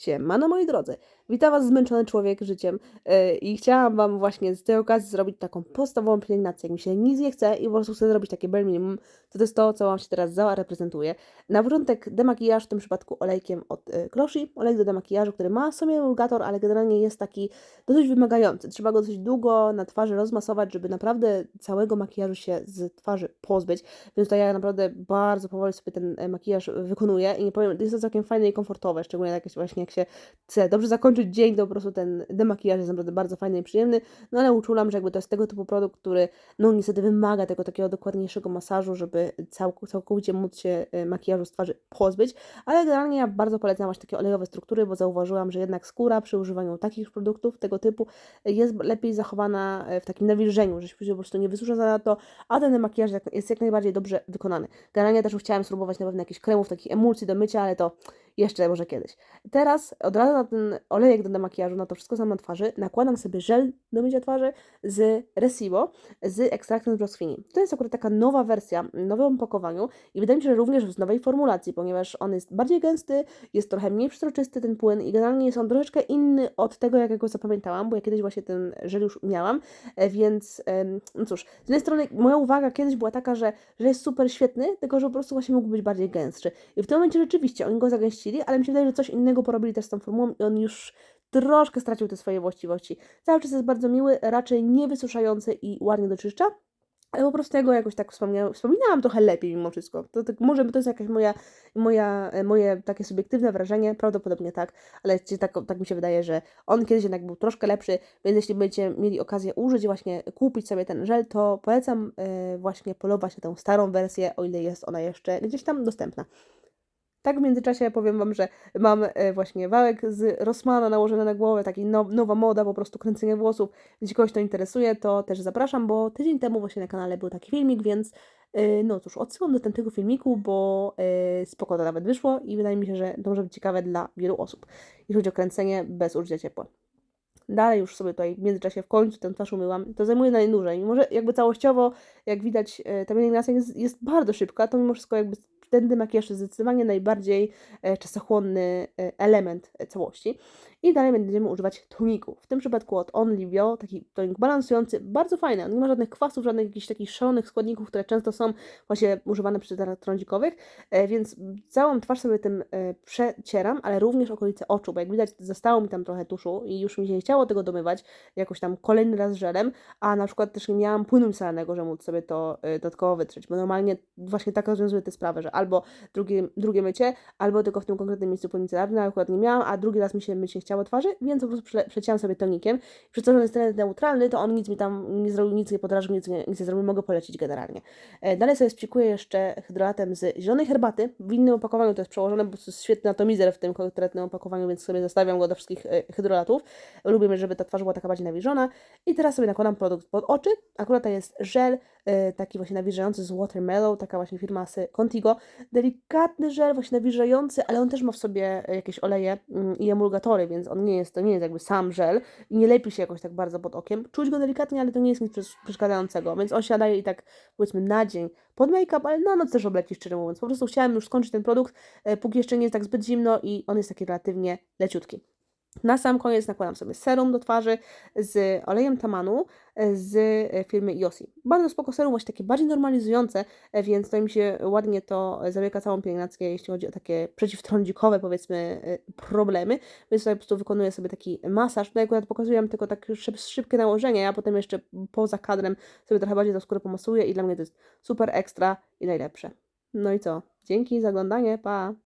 Siemano moi drodzy, witam was zmęczony człowiek życiem yy, i chciałam wam właśnie z tej okazji zrobić taką podstawową pielęgnację. Jak mi się nic nie chce i po prostu chcę zrobić takie bare minimum, to to jest to, co wam się teraz zareprezentuje. Na początek demakijaż, w tym przypadku olejkiem od yy, Kloshi, olej do demakijażu, który ma w sobie emulgator, ale generalnie jest taki dosyć wymagający. Trzeba go dosyć długo na twarzy rozmasować, żeby naprawdę całego makijażu się z twarzy pozbyć, więc to ja naprawdę bardzo powoli sobie ten e, makijaż wykonuję i nie powiem, jest to całkiem fajne i komfortowe, szczególnie jakieś właśnie jak się chce dobrze zakończyć dzień, to po prostu ten demakijaż jest naprawdę bardzo fajny i przyjemny, no ale uczulam, że jakby to jest tego typu produkt, który no niestety wymaga tego takiego dokładniejszego masażu, żeby cał, całkowicie móc się e, makijażu z twarzy pozbyć, ale generalnie ja bardzo polecam właśnie takie olejowe struktury, bo zauważyłam, że jednak skóra przy używaniu takich produktów tego typu jest lepiej zachowana e, w takim nawilżeniu, że się po prostu nie wysusza za to, a ten makijaż jest jak najbardziej dobrze wykonany. Generalnie też chciałam spróbować na pewno jakichś kremów, takich emulsji do mycia, ale to jeszcze może kiedyś. Teraz od razu na ten olejek do demakijażu, na to wszystko sam na twarzy, nakładam sobie żel do mycia twarzy z Resibo z ekstraktem z brzoskwini. To jest akurat taka nowa wersja, w nowym opakowaniu i wydaje mi się, że również w nowej formulacji, ponieważ on jest bardziej gęsty, jest trochę mniej przezroczysty ten płyn i generalnie jest on troszeczkę inny od tego, jak ja go zapamiętałam, bo ja kiedyś właśnie ten żel już miałam, e, więc no cóż, z jednej strony moja uwaga kiedyś była taka, że, że jest super świetny, tylko że po prostu właśnie mógł być bardziej gęstszy. I w tym momencie rzeczywiście oni go zagęścili, ale mi się wydaje, że coś innego porobili też z tą formułą i on już troszkę stracił te swoje właściwości. Cały czas jest bardzo miły, raczej nie wysuszający i ładnie doczyszcza. Ale po prostu ja jakoś tak wspominałam trochę lepiej mimo wszystko. To tak, może to jest jakaś moja, moja, moje takie subiektywne wrażenie, prawdopodobnie tak, ale tak, tak mi się wydaje, że on kiedyś jednak był troszkę lepszy, więc jeśli będziecie mieli okazję użyć, właśnie kupić sobie ten żel, to polecam e, właśnie polować na tę starą wersję, o ile jest ona jeszcze gdzieś tam dostępna. Tak w międzyczasie powiem Wam, że mam e, właśnie wałek z Rossmana nałożony na głowę, taki now, nowa moda, po prostu kręcenie włosów. Jeśli kogoś to interesuje, to też zapraszam, bo tydzień temu właśnie na kanale był taki filmik, więc e, no cóż, odsyłam do tamtego filmiku, bo e, spoko to nawet wyszło i wydaje mi się, że to może być ciekawe dla wielu osób, jeśli chodzi o kręcenie bez użycia ciepła. Dalej już sobie tutaj w międzyczasie w końcu tę twarz umyłam. To zajmuje najdłużej. Mimo, że jakby całościowo, jak widać, ta pielęgnacja jest, jest bardzo szybka, to mimo wszystko jakby ten demakijaż jest zdecydowanie najbardziej e, czasochłonny e, element e, całości. I dalej będziemy używać toniku. W tym przypadku od Only taki tonik balansujący, bardzo fajny. On nie ma żadnych kwasów, żadnych jakichś takich szalonych składników, które często są właśnie używane przy tarach trądzikowych, więc całą twarz sobie tym przecieram, ale również okolice oczu, bo jak widać zostało mi tam trochę tuszu i już mi się nie chciało tego domywać jakoś tam kolejny raz żelem, a na przykład też nie miałam płynu micelarnego, że móc sobie to dodatkowo wytrzeć, bo normalnie właśnie tak rozwiązuję tę sprawę, że albo drugie, drugie mycie, albo tylko w tym konkretnym miejscu płyn micelarny, ale akurat nie miałam, a drugi raz mi się myć nie chciało twarzy, więc po prostu prze, sobie tonikiem. Przez to, że on jest tyle neutralny, to on nic mi tam nie zrobił, nic nie podrażył, nic nie, nic nie zrobił, mogę polecić generalnie. E, Dalej sobie spikuję jeszcze hydrolatem z zielonej herbaty. W innym opakowaniu to jest przełożone, bo to jest świetny atomizer w tym konkretnym opakowaniu, więc sobie zostawiam go do wszystkich e, hydrolatów. Lubię, żeby ta twarz była taka bardziej nawilżona. I teraz sobie nakładam produkt pod oczy. Akurat to jest żel taki właśnie nawilżający z Watermelon, taka właśnie firma z Contigo. Delikatny żel, właśnie nawilżający, ale on też ma w sobie e, jakieś oleje mm, i emulgatory, więc on nie jest, to nie jest jakby sam żel i nie lepi się jakoś tak bardzo pod okiem. Czuć go delikatnie, ale to nie jest nic przesz- przeszkadzającego, więc on się nadaje i tak powiedzmy na dzień pod make-up, ale na noc też obleci, szczerze mówiąc. Po prostu chciałam już skończyć ten produkt, e, póki jeszcze nie jest tak zbyt zimno i on jest taki relatywnie leciutki. Na sam koniec nakładam sobie serum do twarzy z olejem tamanu e, z e, firmy Yossi. Bardzo spoko serum, właśnie takie bardziej normalizujące, e, więc to mi się ładnie to zabiega całą pielęgnację, jeśli chodzi o takie przeciwtrądzikowe, powiedzmy, problemy. Więc tutaj po prostu wykonuję sobie taki masaż. Tutaj akurat pokazuję tylko tak szyb, szybkie nałożenie, a potem jeszcze poza kadrem sobie trochę bardziej tą skórę pomasuję i dla mnie to jest super ekstra i najlepsze. No i co? Dzięki za oglądanie, pa!